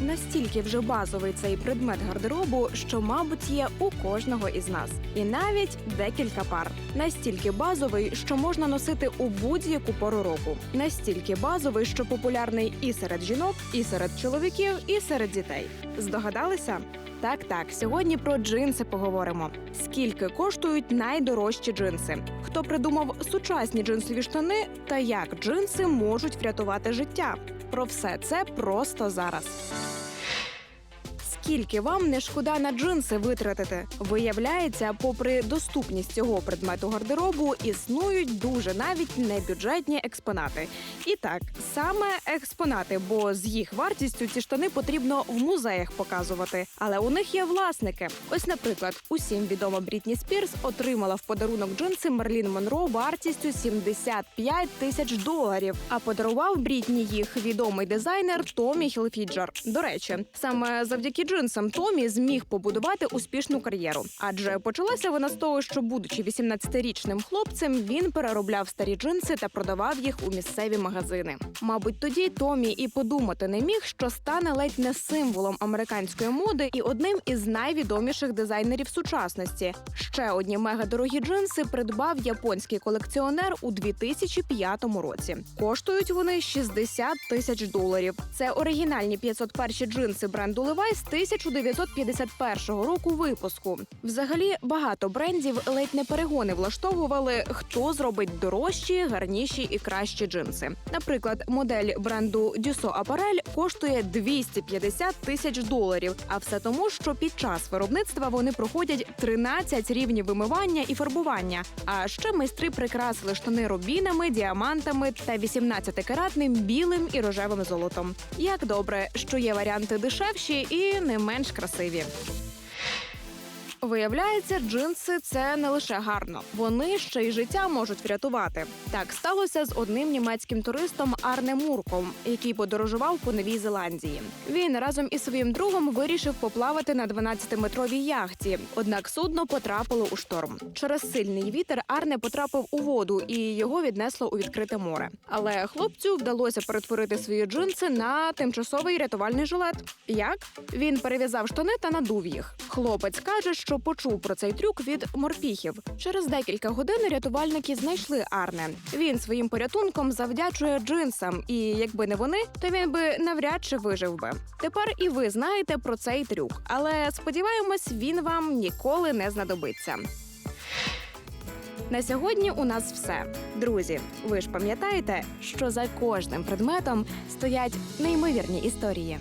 Настільки вже базовий цей предмет гардеробу, що, мабуть, є у кожного із нас, і навіть декілька пар. Настільки базовий, що можна носити у будь-яку пору року. Настільки базовий, що популярний і серед жінок, і серед чоловіків, і серед дітей. Здогадалися? Так, так, сьогодні про джинси поговоримо. Скільки коштують найдорожчі джинси? Хто придумав сучасні джинсові штани та як джинси можуть врятувати життя? Про все це просто зараз. Скільки вам не шкода на джинси витратити? Виявляється, попри доступність цього предмету гардеробу, існують дуже навіть небюджетні експонати. І так, саме експонати, бо з їх вартістю ці штани потрібно в музеях показувати. Але у них є власники. Ось, наприклад, усім відома Брітні Спірс отримала в подарунок джинси Мерлін Монро вартістю 75 тисяч доларів. А подарував Брітні їх відомий дизайнер Томі Хілфіджер. До речі, саме завдяки джинсам Томі зміг побудувати успішну кар'єру. Адже почалася вона з того, що, будучи 18-річним хлопцем, він переробляв старі джинси та продавав їх у місцеві магазини. Мабуть, тоді Томі і подумати не міг, що стане ледь не символом американської моди і одним із найвідоміших дизайнерів сучасності. Ще одні мегадорогі джинси придбав японський колекціонер у 2005 році. Коштують вони 60 тисяч доларів. Це оригінальні 501 джинси бренду Levi's 1951 року випуску. Взагалі багато брендів ледь не перегони влаштовували, хто зробить дорожчі, гарніші і кращі джинси. Наприклад, модель бренду Дюсо Апарель коштує 250 тисяч доларів. А все тому, що під час виробництва вони проходять 13 рівнів вимивання і фарбування. А ще майстри прикрасили штани рубінами, діамантами та 18-каратним білим і рожевим золотом. Як добре, що є варіанти дешевші і не менш красиві. Виявляється, джинси це не лише гарно, вони ще й життя можуть врятувати. Так сталося з одним німецьким туристом Арне Мурком, який подорожував по Новій Зеландії. Він разом із своїм другом вирішив поплавати на 12-метровій яхті. Однак судно потрапило у шторм. Через сильний вітер Арне потрапив у воду і його віднесло у відкрите море. Але хлопцю вдалося перетворити свої джинси на тимчасовий рятувальний жилет. Як він перев'язав штани та надув їх. Хлопець каже, що почув про цей трюк від морпіхів. Через декілька годин рятувальники знайшли Арне. Він своїм порятунком завдячує джинсам, і якби не вони, то він би навряд чи вижив би. Тепер і ви знаєте про цей трюк, але сподіваємось, він вам ніколи не знадобиться. На сьогодні у нас все. Друзі, ви ж пам'ятаєте, що за кожним предметом стоять неймовірні історії.